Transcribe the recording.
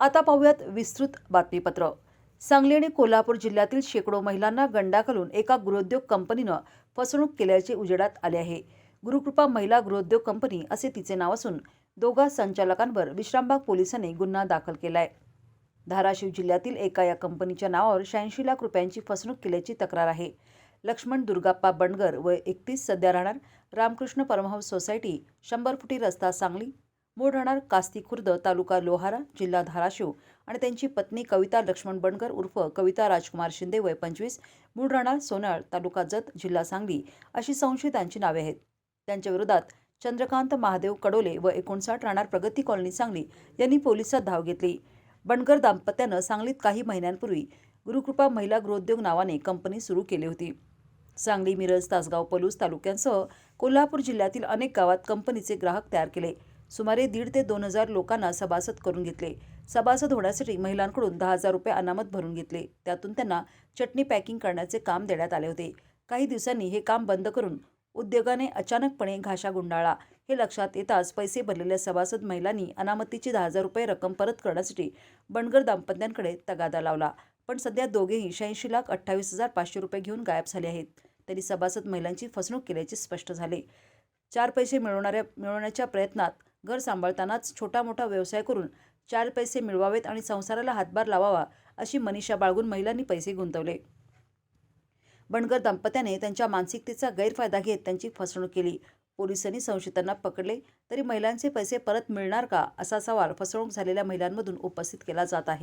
आता पाहूयात विस्तृत बातमीपत्र. सांगली आणि कोल्हापूर जिल्ह्यातील शेकडो महिलांना गंडा घालून एका गृहोद्योग कंपनीनं फसवणूक केल्याचे उजेडात आले आहे. गुरुकृपा महिला गृहोद्योग कंपनी असे तिचे नाव असून दोघा संचालकांवर विश्रामबाग पोलिसांनी गुन्हा दाखल केलाय. धाराशिव जिल्ह्यातील एका या कंपनीच्या नावावर शहाऐंशी लाख रुपयांची फसवणूक केल्याची तक्रार आहे. लक्ष्मण दुर्गाप्पा बंडगर व एकतीस सध्या राहणार रामकृष्ण परमहंस सोसायटी शंभर फुटी रस्ता सांगली मूळ राहणार कास्ती खुर्द तालुका लोहारा जिल्हा धाराशिव. आणि त्यांची पत्नी कविता लक्ष्मण बणकर उर्फ कविता राजकुमार शिंदे वय पंचवीस. मूळ राहणार सोनाळ तालुका जत जिल्हा सांगली. अशी संशयितांची नावे आहेत. त्यांच्या विरोधात चंद्रकांत महादेव कडोले व एकोणसाठ राहणार प्रगती कॉलनी सांगली यांनी पोलिसात धाव घेतली. बणकर दाम्पत्यानं सांगलीत काही महिन्यांपूर्वी गुरुकृपा महिला गृहोद्योग नावाने कंपनी सुरू केली होती. सांगली मिरज तासगाव पलूस तालुक्यांसह कोल्हापूर जिल्ह्यातील अनेक गावात कंपनीचे ग्राहक तयार केले. सुमारे दीड ते दोन हजार लोकांना सभासद करून घेतले. सभासद होण्यासाठी महिलांकडून दहा हजार रुपये अनामत भरून घेतले. त्यातून त्यांना चटणी पॅकिंग करण्याचे काम देण्यात आले होते. काही दिवसांनी हे काम बंद करून उद्योगाने अचानकपणे घाशा गुंडाळा हे लक्षात येताच पैसे भरलेल्या सभासद महिलांनी अनामतीची दहा हजार रुपये रक्कम परत करण्यासाठी बणगर दाम्पत्यांकडे तगादा लावला. पण सध्या दोघेही शहाऐंशी लाख अठ्ठावीस हजार पाचशे रुपये घेऊन गायब झाले आहेत. त्यांनी सभासद महिलांची फसवणूक केल्याचे स्पष्ट झाले. चार पैसे मिळवणाऱ्या मिळवण्याच्या प्रयत्नात घर सांभाळतानाच छोटा मोठा व्यवसाय करून चार पैसे मिळवावेत आणि संसाराला हातभार लावावा अशी मनीषा बाळगून महिलांनी पैसे गुंतवले. बणगर दाम्पत्याने त्यांच्या मानसिकतेचा गैरफायदा घेत त्यांची फसवणूक केली. पोलिसांनी संशयितांना पकडले तरी महिलांचे पैसे परत मिळणार का? असा सवाल फसवणूक झालेल्या महिलांमधून उपस्थित केला जात आहे.